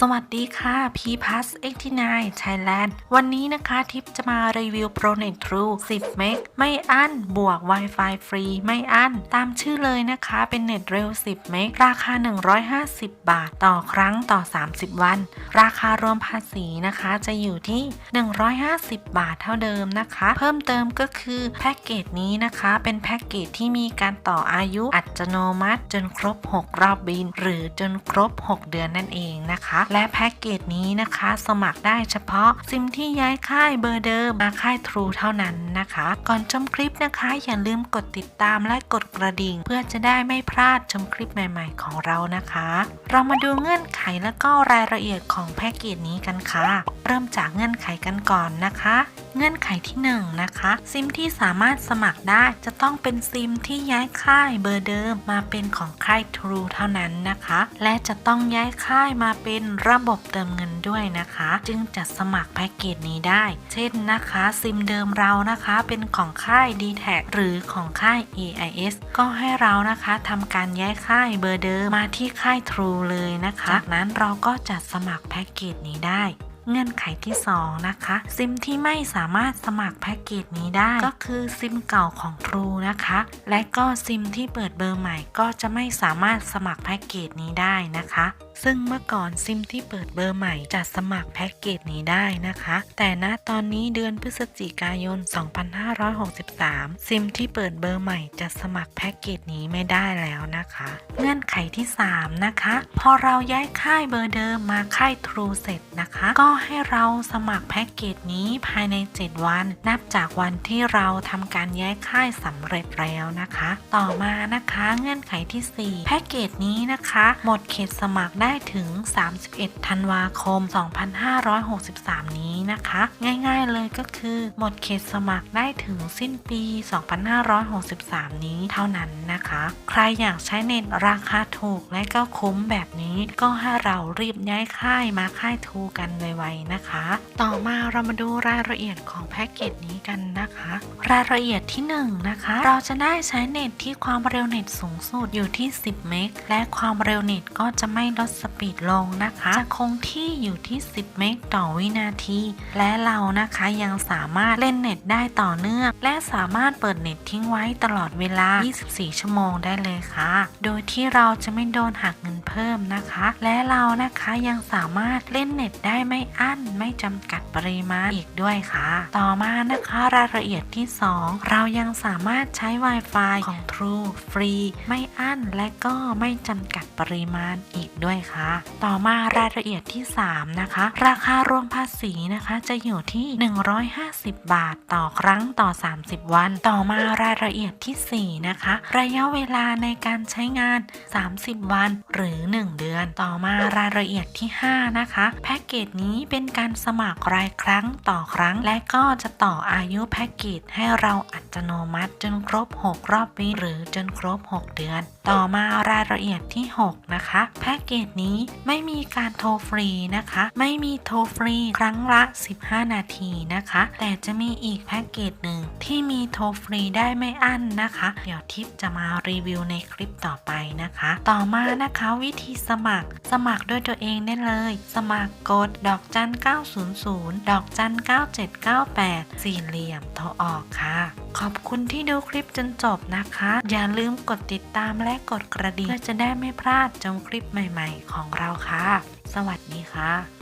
สวัสดีค่ะ P p a s 89 Thailand วันนี้นะคะทิปจะมารีวิว ProNet True 10 เมกไม่อั้นบวก Wi-Fi ฟรี ไม่อั้น ตามชื่อเลยนะคะ เป็นเน็ตเร็ว 10 เมกราคา 150 บาท ต่อครั้งต่อ 30 วัน ราคารวมภาษีนะคะจะอยู่ที่ 150 บาทเท่าเดิมนะคะ เพิ่มเติมก็คือแพ็กเกจนี้นะคะ เป็นแพ็กเกจที่มีการต่ออายุอัตโนมัติ จนครบ 6 รอบบิน หรือจนครบ 6 เดือนนั่นเองนะคะและแพ็กเกจนี้นะคะ สมัครได้เฉพาะซิมที่ย้ายค่ายเบอร์เดิมมาค่าย True เท่านั้นนะคะ ก่อนชมคลิปนะคะ อย่าลืมกดติดตามและกดกระดิ่ง เพื่อจะได้ไม่พลาดชมคลิปใหม่ๆ ของเรานะคะ เรามาดูเงื่อนไขและก็รายละเอียดของแพ็กเกจนี้กันค่ะ เริ่มจากเงื่อนไขกันก่อนนะคะ เงื่อนไขที่1นงนะคะ ซิมที่สามารถสมัครได้จะต้องเป็นซิมที่ย้ายค่ายเบอร์เดิมมาเป็นของค่าย True เท่านั้นนะคะ และจะต้องย้ายค่ายมาเป็นระบบเติมเงินด้วยนะคะ จึงจะสมัครแพ็กเกจนี้ได้ เช่นนะคะ ซิมเดิมเรานะคะ เป็นของค่าย d t แทหรือของค่าย AIS ก็ให้เรานะคะทำการย้ายค่ายเบอร์เดิมมาที่ค่าย True เลยนะคะ จากนั้นเราก็จะสมัครแพ็กเกจนี้ได้ เงื่อนไขที่ 2 นะคะ ซิมที่ไม่สามารถสมัครแพ็กเกจนี้ได้ ก็คือซิมเก่าของ True นะคะ และก็ซิมที่เปิดเบอร์ใหม่ก็จะไม่สามารถสมัครแพ็กเกจนี้ได้นะคะ ซึ่งเมื่อก่อนซิมที่เปิดเบอร์ใหม่จะสมัครแพ็กเกจนี้ได้นะคะ แต่ณตอนนี้เดือนพฤศจิกายน 2563 ซิมที่เปิดเบอร์ใหม่จะสมัครแพ็กเกจนี้ไม่ได้แล้วนะคะ เงื่อนไขที่ 3 นะคะ พอเราย้ายค่ายเบอร์เดิมมาค่าย True เสร็จนะคะ ก็ให้เราสมัครแพ็กเกจนี้ภายใน 7 วัน นับจากวันที่เราทำการย้ายค่ายสำเร็จแล้วนะคะ ต่อมานะคะเงื่อนไขที่ 4 แพ็กเกจนี้นะคะ หมดเขตสมัครได้ได้ถึง 31 ธันวาคม 2563 นี้นะคะ ง่ายๆเลยก็คือหมดเขตสมัครได้ถึงสิ้นปี 2563 นี้เท่านั้นนะคะ ใครอยากใช้เน็ตราคาถูกและก็คุ้มแบบนี้ก็ให้เรารีบย้ายค่ายมาค่ายทูกันไวๆนะคะ ต่อมาเรามาดูรายละเอียดของแพ็กเกจนี้กันนะคะ รายละเอียดที่ 1 นะคะ เราจะได้ใช้เน็ตที่ความเร็วเน็ตสูงสุดอยู่ที่ 10 เมกและความเร็วเน็ตก็จะไม่ลดสปีดลงนะคะจะคงที่อยู่ที่ 10 เมกต่อวินาที และเรานะคะยังสามารถเล่นเน็ตได้ต่อเนื่อง และสามารถเปิดเน็ตทิ้งไว้ตลอดเวลา 24 ชั่วโมงได้เลยค่ะ โดยที่เราจะไม่โดนหักเงินเพิ่มนะคะ และเรานะคะยังสามารถเล่นเน็ตได้ไม่อั้น ไม่จำกัดปริมาณอีกด้วยค่ะ ต่อมานะคะรายละเอียดที่ 2 เรายังสามารถใช้ Wi-Fi ของ True ฟรี ไม่อั้นและก็ไม่จำกัดปริมาณอีกด้วยคะ ต่อมารายละเอียดที่ 3 นะคะ ราคารวมภาษีนะคะ จะอยู่ที่ 150 บาทต่อครั้งต่อ 30 วัน ต่อมารายละเอียดที่ 4 นะคะ ระยะเวลาในการใช้งาน 30 วัน หรือ 1 เดือน ต่อมารายละเอียดที่ 5 นะคะ แพ็กเกจนี้เป็นการสมัครรายครั้งต่อครั้ง และก็จะต่ออายุแพ็กเกจให้เราอัตโนมัติจนครบ 6 รอบปีหรือจนครบ 6 เดือน ต่อมารายละเอียดที่ 6 นะคะ แพ็กเกจนี้ไม่มีการโทรฟรีนะคะ ไม่มีโทรฟรีครั้งละ 15 นาทีนะคะ แต่จะมีอีกแพ็กเกจหนึ่งที่มีโทรฟรีได้ไม่อั้นนะคะ เดี๋ยวทิปจะมารีวิวในคลิปต่อไปนะคะ ต่อมานะคะวิธีสมัคร สมัครด้วยตัวเองได้เลย สมัครกดดอกจัน 900 ดอกจัน 9798 สี่เหลี่ยมโทรออกค่ะ ขอบคุณที่ดูคลิปจนจบนะคะ อย่าลืมกดติดตามและกดกระดิ่งเพื่อจะได้ไม่พลาดชมคลิปใหม่ ๆ ของเราค่ะ สวัสดีค่ะ